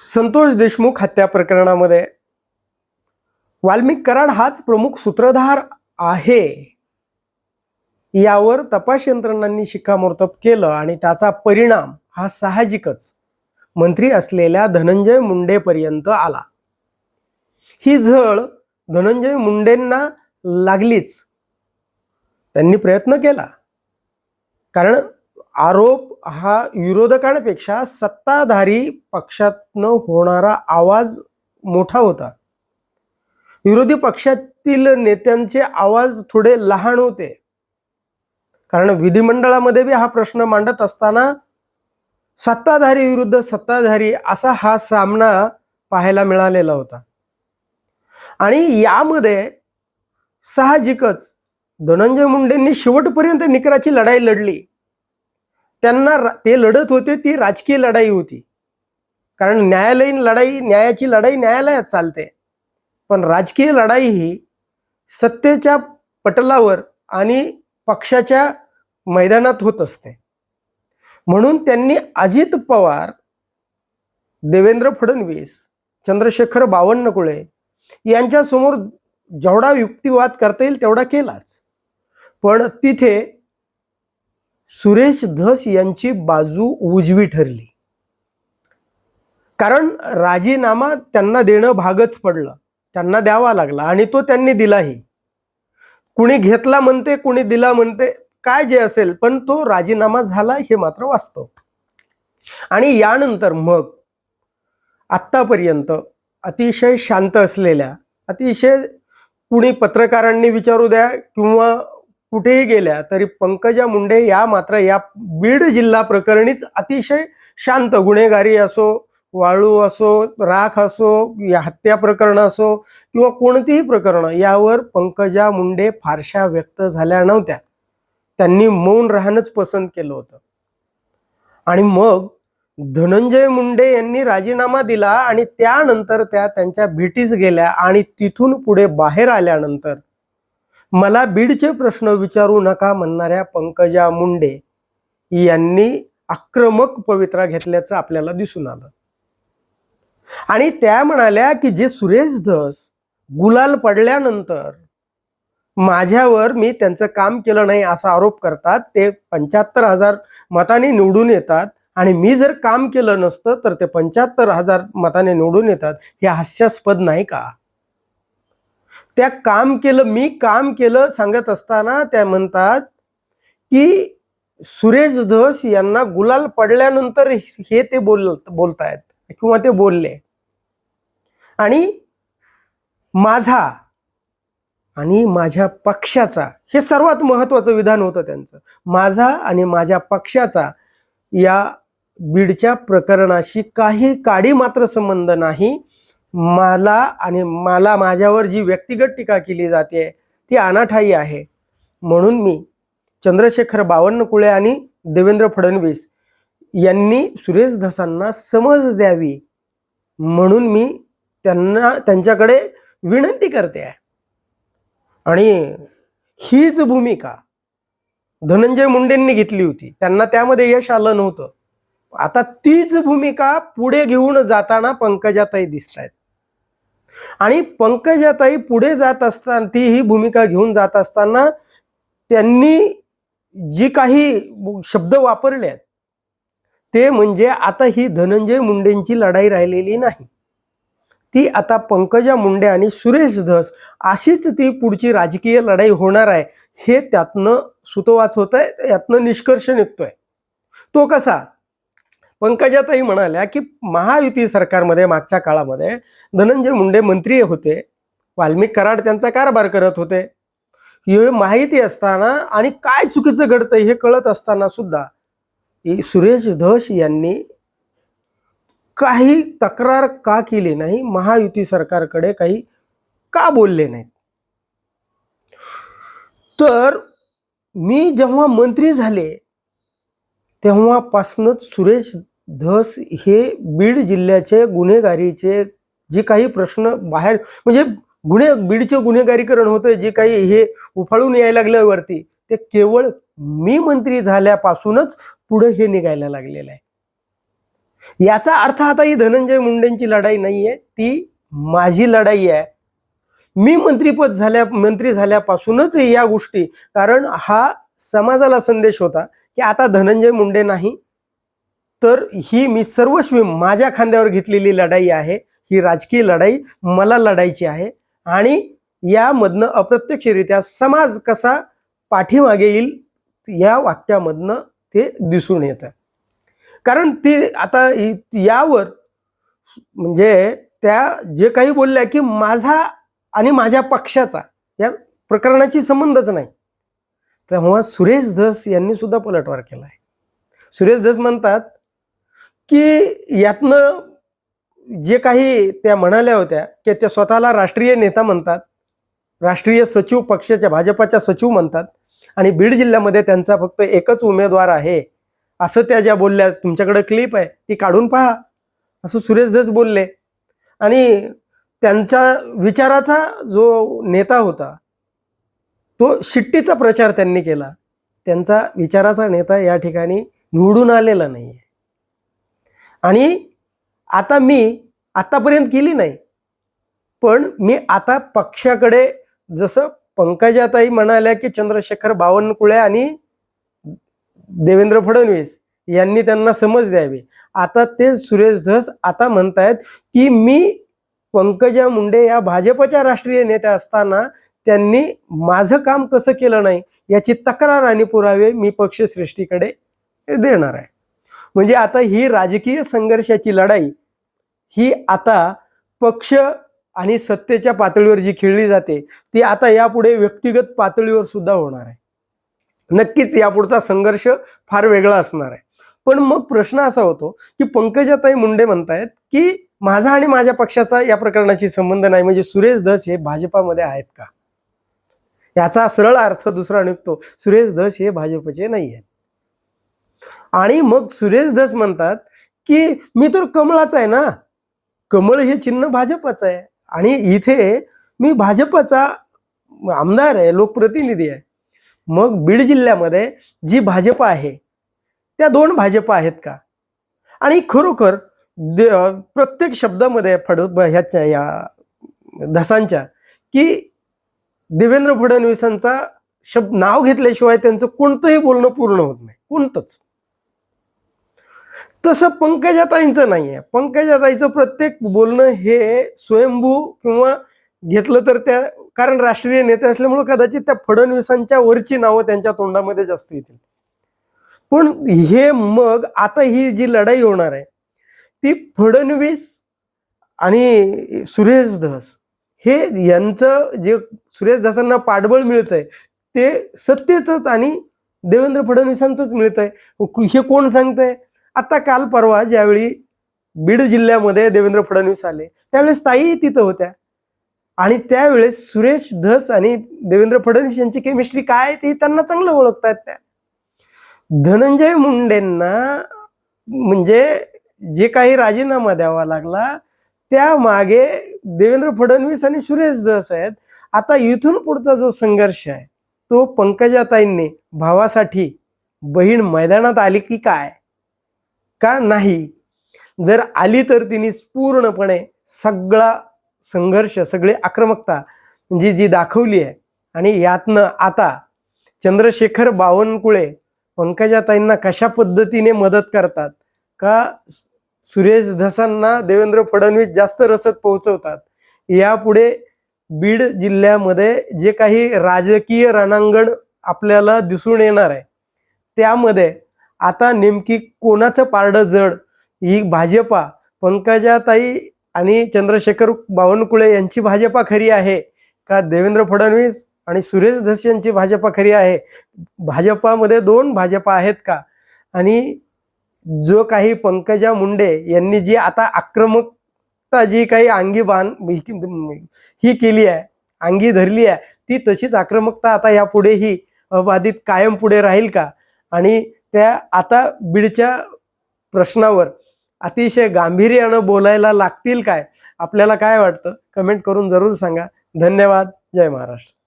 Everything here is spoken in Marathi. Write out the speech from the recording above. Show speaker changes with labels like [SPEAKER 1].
[SPEAKER 1] संतोष देशमुख हत्या प्रकरणामध्ये. वाल्मिक कराड हाच प्रमुख सूत्रधार आहे. यावर तपास यंत्रणांनी शिक्कामोर्तब केलं आणि त्याचा परिणाम हा साहजिकच मंत्री असलेल्या धनंजय मुंडेपर्यंत आला. ही झळ धनंजय मुंडेंना लागलीच. त्यांनी प्रयत्न केला. कारण आरोप हा विरोधकांपेक्षा सत्ताधारी पक्षातनं होणारा आवाज मोठा होता. विरोधी पक्षातील नेत्यांचे आवाज थोडे लहान होते. कारण विधिमंडळामध्ये बी हा प्रश्न मांडत असताना सत्ताधारी विरुद्ध सत्ताधारी असा हा सामना पाहायला मिळालेला होता. आणि यामध्ये साहजिकच धनंजय मुंडेंनी शेवटपर्यंत निकराची लढाई लढली. त्यांना ते लढत होते ती राजकीय लढाई होती. कारण न्यायालयीन लढाई न्यायाची लढाई न्यायालयात चालते. पण राजकीय लढाई ही सत्तेच्या पटलावर आणि पक्षाच्या मैदानात होत असते. म्हणून त्यांनी अजित पवार देवेंद्र फडणवीस चंद्रशेखर बावनकुळे यांच्यासमोर जेवढा युक्तिवाद करता येईल तेवढा केलाच. पण तिथे सुरेश धस यांची बाजू उजवी ठरली. कारण राजीनामा त्यांना देणं भागच पडलं. त्यांना द्यावा लागला आणि तो त्यांनी दिलाही. कुणी घेतला म्हणते कुणी दिला म्हणते काय जे असेल पण तो राजीनामा झाला हे मात्र वास्तव. आणि यानंतर मग आत्तापर्यंत अतिशय शांत असलेल्या अतिशय कुणी पत्रकारांनी विचारू द्या किंवा कुठेही गेल्या तरी पंकजा मुंडे या मात्र या बीड जिल्हा प्रकरणीच अतिशय शांत गुन्हेगारी असो वाळू असो राख असो या हत्या प्रकरण असो किंवा कोणतीही प्रकरणं यावर पंकजा मुंडे फारशा व्यक्त झाल्या नव्हत्या. त्यांनी मौन राहणंच पसंत केलं होतं. आणि मग धनंजय मुंडे यांनी राजीनामा दिला आणि त्यानंतर त्या त्यांच्या भेटीस गेल्या आणि तिथून पुढे बाहेर आल्यानंतर मला बीडचे प्रश्न विचारू नका म्हणणाऱ्या पंकजा मुंडे यांनी आक्रमक पवित्रा घेतल्याचं आपल्याला दिसून आलं. आणि त्या म्हणाल्या की जे सुरेश धस गुलाल पडल्यानंतर माझ्यावर मी त्यांचं काम केलं नाही असा आरोप करतात ते पंच्याहत्तर हजार मताने निवडून येतात आणि मी जर काम केलं नसतं तर ते पंच्याहत्तर हजार मताने निवडून येतात हे हास्यास्पद नाही का? त्या काम केलं मी काम केलं सांगत असताना त्या म्हणतात की सुरेश धस यांना गुलाल पडल्यानंतर हे ते बोल बोलतायत किंवा ते बोलले. आणि माझा आणि माझ्या पक्षाचा हे सर्वात महत्वाचं विधान होतं त्यांचं. माझा आणि माझ्या पक्षाचा या बीडच्या प्रकरणाशी काही काडी मात्र संबंध नाही. मला आणि मला माझ्यावर जी व्यक्तिगत टीका केली जाते ती अनाठाई आहे. म्हणून मी चंद्रशेखर बावनकुळे आणि देवेंद्र फडणवीस यांनी सुरेश धसांना समज द्यावी. म्हणून मी त्यांना त्यांच्याकडे विनंती करते. आहे आणि हीच भूमिका धनंजय मुंडेंनी घेतली होती. त्यांना त्यामध्ये यश आलं नव्हतं. आता तीच भूमिका पुढे घेऊन जाताना पंकजाताई दिसत आहेत आणि पंकजाताई पुढे जात असताना ती ही भूमिका घेऊन जात असताना त्यांनी जी काही शब्द वापरले आहेत ते म्हणजे आता ही धनंजय मुंडेंची लढाई राहिलेली नाही. ती आता पंकजा मुंडे आणि सुरेश धस अशीच ती पुढची राजकीय लढाई होणार आहे हे त्यातनं सुतोवाच होत आहे यातनं निष्कर्ष निघतोय. तो कसा? पंकजाताई म्हणाल्या की महायुती सरकारमध्ये मागच्या काळामध्ये धनंजय मुंडे मंत्री होते वाल्मिक कराड त्यांचा कारभार करत होते. हे माहिती असताना आणि काय चुकीचं घडतं हे कळत असताना सुद्धा सुरेश धस यांनी काही तक्रार का केली नाही महायुती सरकारकडे काही का बोलले नाहीत? तर मी जेव्हा मंत्री झाले तेव्हापासूनच सुरेश धस हे बीड जिल्ह्याचे गुन्हेगारीचे जे काही प्रश्न बाहेर म्हणजे गुन्हे बीडचे गुन्हेगारीकरण होतं जे काही हे उफाळून यायला लागल्यावरती ते केवळ मी मंत्री झाल्यापासूनच पुढे हे निघायला लागलेलं आहे. याचा अर्थ आता ही धनंजय मुंडेंची लढाई नाहीये ती माझी लढाई आहे. मी मंत्रीपद झाल्या मंत्री झाल्यापासूनच या गोष्टी कारण हा समाजाला संदेश होता की आता धनंजय मुंडे नाही तर ही मी सर्वस्वी माझ्या खांद्यावर घेतलेली लढाई आहे. ही राजकीय लढाई मला लढायची आहे. आणि यामधनं अप्रत्यक्षरित्या समाज कसा पाठीमागे येईल या वाक्यामधनं ते दिसून येतं. कारण ते आता यावर म्हणजे त्या जे काही बोलल्या की माझा आणि माझ्या पक्षाचा या प्रकरणाची संबंधच नाही. तेव्हा सुरेश धस यांनी सुद्धा पलटवार केला आहे सुरेश धस म्हणतात की यातनं जे काही त्या म्हणाल्या होत्या की त्या स्वतःला राष्ट्रीय नेता म्हणतात राष्ट्रीय सचिव पक्षाच्या भाजपाच्या सचिव म्हणतात आणि बीड जिल्ह्यामध्ये त्यांचा फक्त एकच उमेदवार आहे असं त्या ज्या बोलल्या तुमच्याकडे क्लिप आहे ती काढून पहा असं सुरेश धस बोलले. आणि त्यांचा विचाराचा जो नेता होता तो शिट्टीचा प्रचार त्यांनी केला. त्यांचा विचाराचा नेता या ठिकाणी निवडून आलेला नाही आहे आणि आता मी आतापर्यंत केली नाही. पण मी आता पक्षाकडे जसं पंकजाताई म्हणाल्या की चंद्रशेखर बावनकुळे आणि देवेंद्र फडणवीस यांनी त्यांना समज द्यावी. आता ते सुरेश धस आता म्हणतायत की मी पंकजा मुंडे या भाजपच्या राष्ट्रीय नेत्या असताना त्यांनी माझं काम कसं केलं नाही याची तक्रार आणि पुरावे मी पक्षश्रेष्ठीकडे देणार आहे. म्हणजे आता ही राजकीय संघर्षाची लढाई ही आता पक्ष आणि सत्तेच्या पातळीवर जी खेळली जाते ती आता यापुढे व्यक्तिगत पातळीवर सुद्धा होणार आहे. नक्कीच यापुढचा संघर्ष फार वेगळा असणार आहे. पण मग प्रश्न असा होतो की पंकजाताई मुंडे म्हणतायत की माझा आणि माझ्या पक्षाचा या प्रकरणाची संबंध नाही म्हणजे सुरेश धस हे भाजपामध्ये आहेत का? याचा सरळ अर्थ दुसरा निघतो सुरेश धस हे भाजपचे नाही आहेत आणि मग सुरेश धस म्हणतात की मी तर कमळाचा आहे ना. कमळ हे चिन्ह भाजपचं आहे. आणि इथे मी भाजपचा आमदार आहे लोकप्रतिनिधी आहे. मग बीड जिल्ह्यामध्ये जी भाजप आहे त्या दोन भाजप आहेत का? आणि खरोखर प्रत्येक शब्दामध्ये फड ह्याच्या या धसांच्या की देवेंद्र फडणवीसांचा शब्द नाव घेतल्याशिवाय त्यांचं कोणतंही बोलणं पूर्ण होत नाही. कोणतंच. तसं पंकजाताईंचं नाही आहे पंकजाताईचं प्रत्येक बोलणं हे स्वयंभू किंवा घेतलं तर त्या कारण राष्ट्रीय नेते असल्यामुळे कदाचित त्या फडणवीसांच्या वरची नावं त्यांच्या तोंडामध्ये जास्त येतील. पण हे मग आता ही जी लढाई होणार आहे ती फडणवीस आणि सुरेश धस हे यांचं जे सुरेश धसांना पाठबळ मिळतंय ते सत्तेचंच आणि देवेंद्र फडणवीसांचंच मिळतंय. हे कोण सांगतंय? आता काल परवा ज्यावेळी बीड जिल्ह्यामध्ये देवेंद्र फडणवीस आले त्यावेळेस ताई तिथं होत्या. आणि त्यावेळेस सुरेश धस आणि देवेंद्र फडणवीस यांची केमिस्ट्री काय आहे ती त्यांना चांगलं ओळखतात त्या धनंजय मुंडेंना म्हणजे जे काही राजीनामा द्यावा लागला त्या मागे देवेंद्र फडणवीस आणि सुरेश धस आहेत. आता इथून पुढचा जो संघर्ष आहे तो पंकजाताईंनी भावासाठी बहीण मैदानात आली की काय? का नाही? जर आली तर तिने पूर्णपणे सगळा संघर्ष सगळी आक्रमकता जी जी दाखवली आहे आणि यातनं आता चंद्रशेखर बावनकुळे पंकजाताईंना कशा पद्धतीने मदत करतात? का सुरेश धसांना देवेंद्र फडणवीस जास्त रसद पोहोचवतात? यापुढे बीड जिल्ह्यामध्ये जे काही राजकीय रणांगण आपल्याला दिसून येणार आहे त्यामध्ये आता नेमकी कोणाचं पारडं जड? ही भाजपा पंकजाताई आणि चंद्रशेखर बावनकुळे यांची भाजपा खरी आहे का देवेंद्र फडणवीस आणि सुरेश धस यांची भाजपा खरी आहे? भाजपामध्ये दोन भाजपा आहेत का? आणि जो काही पंकजा मुंडे यांनी जी आता आक्रमकता जी काही अंगी बांध ही केली आहे अंगी धरली आहे ती तशीच आक्रमकता आता यापुढेही अबाधित कायम पुढे राहील का? आणि त्या आता बीडच्या प्रश्नावर अतिशय गांभीर्यानं बोलायला लागतील काय? आपल्याला काय वाटतं? कमेंट करून जरूर सांगा. धन्यवाद. जय महाराष्ट्र.